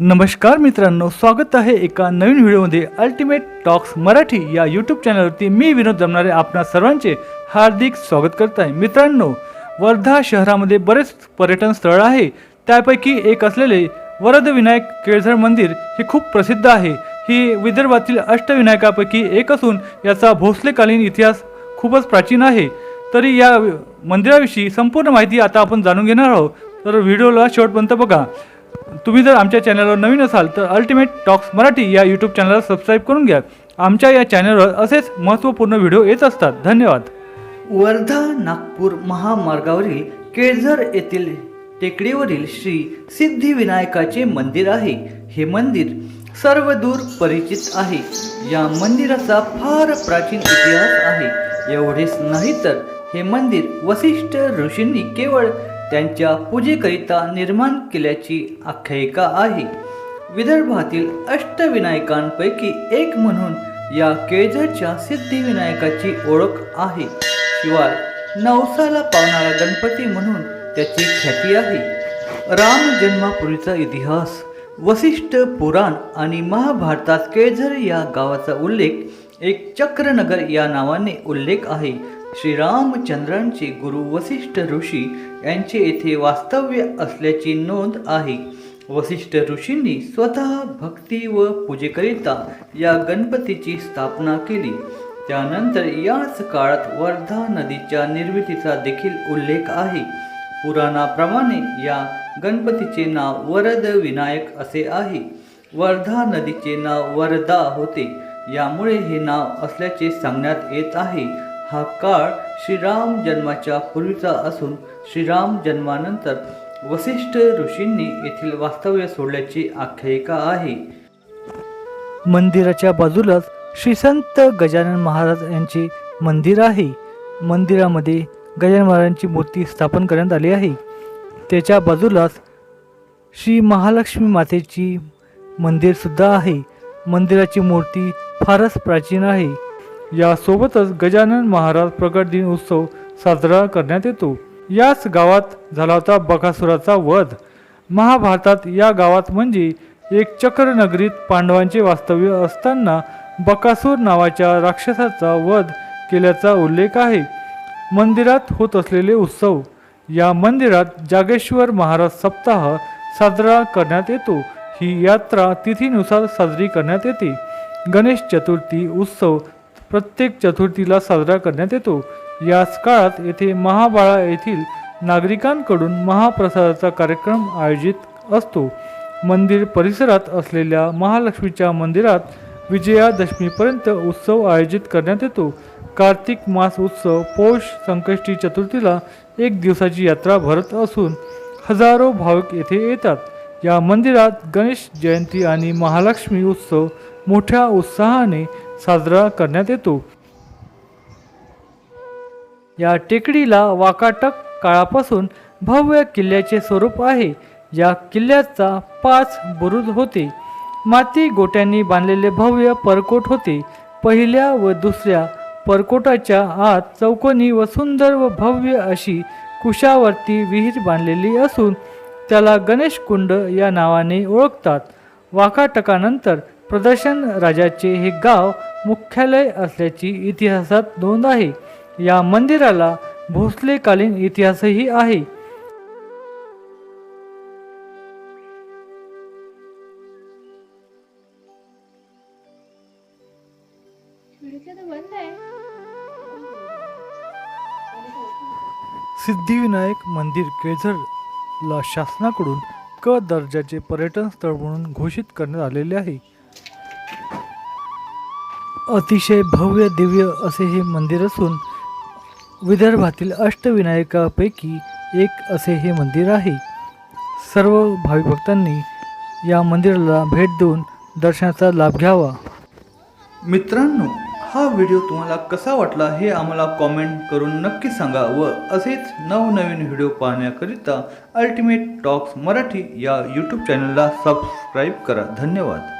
नमस्कार मित्रांनो स्वागत आहे एका नवीन व्हिडिओमध्ये अल्टिमेट टॉक्स मराठी या यूट्यूब चॅनलवरती मी विनोद जमणारे आपणा सर्वांचे हार्दिक स्वागत करत आहे मित्रांनो वर्धा शहरामध्ये बरेच पर्यटन स्थळ आहे. त्यापैकी एक असलेले वरदविनायक केळझर मंदिर हे खूप प्रसिद्ध आहे. ही विदर्भातील अष्टविनायकापैकी एक असून याचा भोसलेकालीन इतिहास खूपच प्राचीन आहे. तरी या मंदिराविषयी संपूर्ण माहिती आता आपण जाणून घेणार आहोत. तर व्हिडिओला शेवटपर्यंत बघा. तुम्ही जर आमच्या चॅनलवर नवीन असाल तर अल्टिमेट टॉक्स मराठी या यूट्यूब चॅनलला सबस्क्राईब करून घ्या. आमच्या या चॅनलवर असेच महत्त्वपूर्ण व्हिडिओ येत असतात. धन्यवाद. वर्धा नागपूर महामार्गावरील केळझर येथील टेकडीवरील श्री सिद्धिविनायकाचे मंदिर आहे. हे मंदिर सर्वदूर परिचित आहे. या मंदिराचा फार प्राचीन इतिहास आहे. एवढेच नाही तर हे मंदिर वसिष्ठ ऋषींनी केवळ त्यांच्या पूजेकरिता निर्माण केल्याची आख्यायिका आहे. विदर्भातील अष्टविनायकांपैकी एक म्हणून या केळझरच्या सिद्धिविनायकाची ओळख आहे. शिवाय नवसाला पावणारा गणपती म्हणून त्याची ख्याती आहे. राम जन्मापूर्वीचा इतिहास वसिष्ठ पुराण आणि महाभारतात केळझर या गावाचा उल्लेख एक चक्रनगर या नावाने उल्लेख आहे. श्रीरामचंद्रांचे गुरु वसिष्ठ ऋषी यांचे येथे वास्तव्य असल्याची नोंद आहे. वसिष्ठ ऋषींनी स्वतः भक्ती व पूजेकरिता या गणपतीची स्थापना केली. त्यानंतर याच काळात वर्धा नदीच्या निर्मितीचा देखील उल्लेख आहे. पुराणाप्रमाणे या गणपतीचे नाव वरद विनायक असे आहे. वर्धा नदीचे नाव वरदा होते. यामुळे हे नाव असल्याचे सांगण्यात येत आहे. हा काळ श्रीराम जन्माच्या पूर्वीचा असून श्रीराम जन्मानंतर वसिष्ठ ऋषींनी येथील वास्तव्य सोडल्याची आख्यायिका आहे. मंदिराच्या बाजूलाच श्री संत गजानन महाराज यांचे मंदिर आहे. मंदिरामध्ये गजानन महाराजांची मूर्ती स्थापन करण्यात आली आहे. त्याच्या बाजूलाच श्री महालक्ष्मी मातेची मंदिरसुद्धा आहे. मंदिराची मूर्ती फारच प्राचीन आहे. यासोबतच गजानन महाराज प्रकट दिन उत्सव साजरा करण्यात येतो. याच गावात झाला होता बकासुराचा वध. महाभारतात या गावात म्हणजे एक चक्रनगरीत पांडवांचे वास्तव्य असताना बकासूर नावाच्या राक्षसाचा वध केल्याचा उल्लेख आहे. मंदिरात होत असलेले उत्सव. या मंदिरात जागेश्वर महाराज सप्ताह साजरा करण्यात येतो. ही यात्रा तिथीनुसार साजरी करण्यात येते. गणेश चतुर्थी उत्सव प्रत्येक चतुर्थीला साजरा करण्यात येतो. याच काळात येथे महाबाळा येथील नागरिकांकडून महाप्रसादाचा कार्यक्रम आयोजित असतो. मंदिर परिसरात असलेल्या महालक्ष्मीच्या मंदिरात विजयादशमीपर्यंत उत्सव आयोजित करण्यात येतो. कार्तिक मास उत्सव पौष संकष्टी चतुर्थीला एक दिवसाची यात्रा भरत असून हजारो भाविक येथे येतात. या मंदिरात गणेश जयंती आणि महालक्ष्मी उत्सव मोठ्या उत्साहाने साजरा करण्यात येतो. या टेकडीला वाकाटक काळापासून भव्य किल्ल्याचे स्वरूप आहे. या किल्ल्याचा पाच बुरुज होते. माती गोट्यांनी बांधलेले भव्य परकोट होते. पहिल्या व दुसऱ्या परकोटाच्या आत चौकोनी व सुंदर व भव्य अशी कुशावरती विहीर बांधलेली असून त्याला गणेश कुंड या नावाने ओळखतात. वाकाटकानंतर प्रदर्शन राजाचे हे गाव मुख्यालय असल्याची इतिहासात नोंद आहे. या मंदिराला भोसलेकालीन इतिहासही आहे. सिद्धिविनायक मंदिर केळझरला शासनाकडून क दर्जाचे पर्यटन स्थळ म्हणून घोषित करण्यात आलेले आहे. अतिशय भव्य दिव्य असे हे मंदिर असून विदर्भातील अष्टविनायकापैकी एक असे हे मंदिर आहे. सर्व भाविक भक्तांनी या मंदिराला भेट देऊन दर्शनाचा लाभ घ्यावा. मित्रांनो हा व्हिडिओ तुम्हाला कसा वाटला हे आम्हाला कॉमेंट करून नक्की सांगा व असेच नवनवीन व्हिडिओ पाहण्याकरिता अल्टिमेट टॉक्स मराठी या यूट्यूब चॅनलला सबस्क्राईब करा. धन्यवाद.